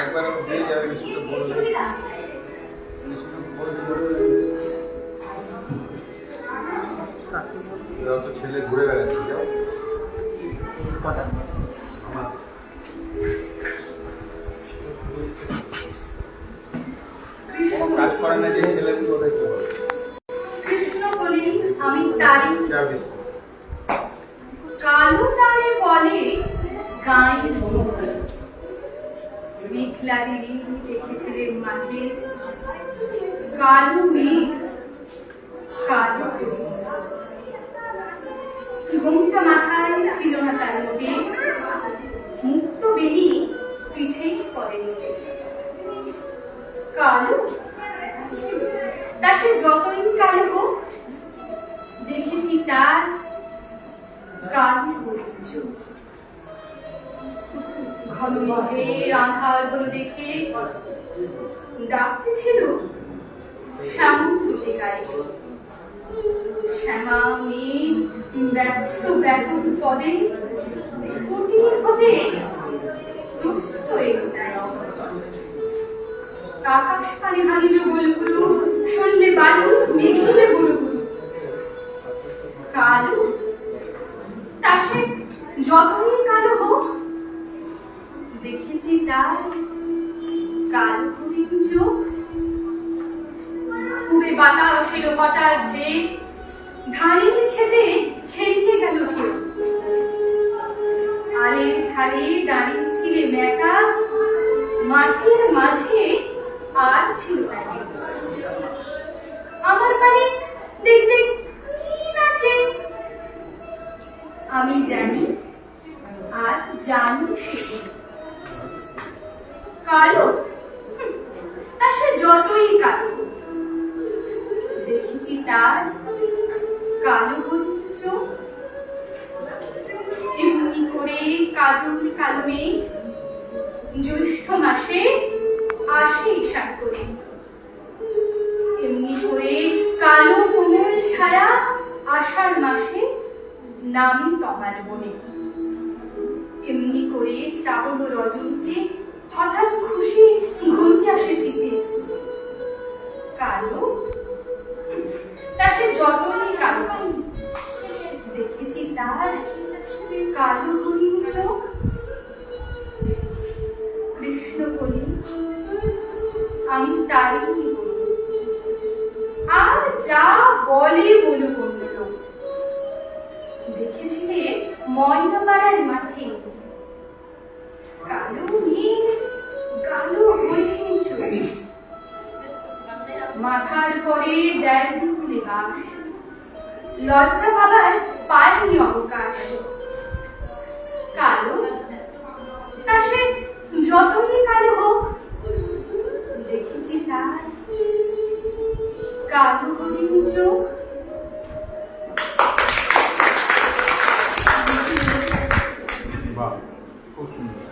একবার আমি যাবে বিস্কুটটা তো ছেলে ঘুরে বেড়াচ্ছে যাও। কটা? আমার। কাজ করে না যে ছেলে কোথায় কৃষ্ণ বলি আমি তারি। যা কালো তারে বলে গাই মেঘলারি রিল দেখেছিলেন মাঠে কালো মেঘ মাথায় ছিল না তার মধ্যে। মুক্ত বেনি পিঠেই পড়ে কালো? তা যতই কালো হোক, দেখেছি তার কালো হয়েছ ঘন মেঘের আধার দেখে ডাকতে ছিল দুটি গায়ে শ্যামা ব্যাকুল পদে কুটির হতে দুস্থ বলগুলো শুনলে বায়ু মেঘলে বলগুলো কালো তা সে যতই কালো হোক দেখেছি তার কালো হরিণ চোখ বাতাস এলো হঠাৎ বেগ ধানের খেতে খেলতে গেল কেউ। আলের ধারে দাঁড়িয়ে ছিলে মেকা মাঠের মাঝে আর ছিল না কালো। তা সে যতই কালো দেখেছি তার কালো চোখ এমনি করে কাজল, কালো মেঘ জ্যৈষ্ঠ মাসে আসে করে। এমনি করে কালো কোমল ছায়া আষাঢ় মাসে নামি তমাল বনে। এমনি করে শ্রাবণ রজনীতে দেখেছি তার কালো হরিণ চোখ। কৃষ্ণ বলি আমি বলি। আর যা বলে বলুক অন্য দেখেছিলে ময়নাপাড়ার মাঠে কালো মেঘ কালো হরিণ চোখ। মাথার পরে দেয় তুলে লজ্জা পাবার পায়নি অবকাশ কালো, তা সে যতই কালো হোক দেখেছি তার কালো হরিণ চোখ খুব সুন্দর।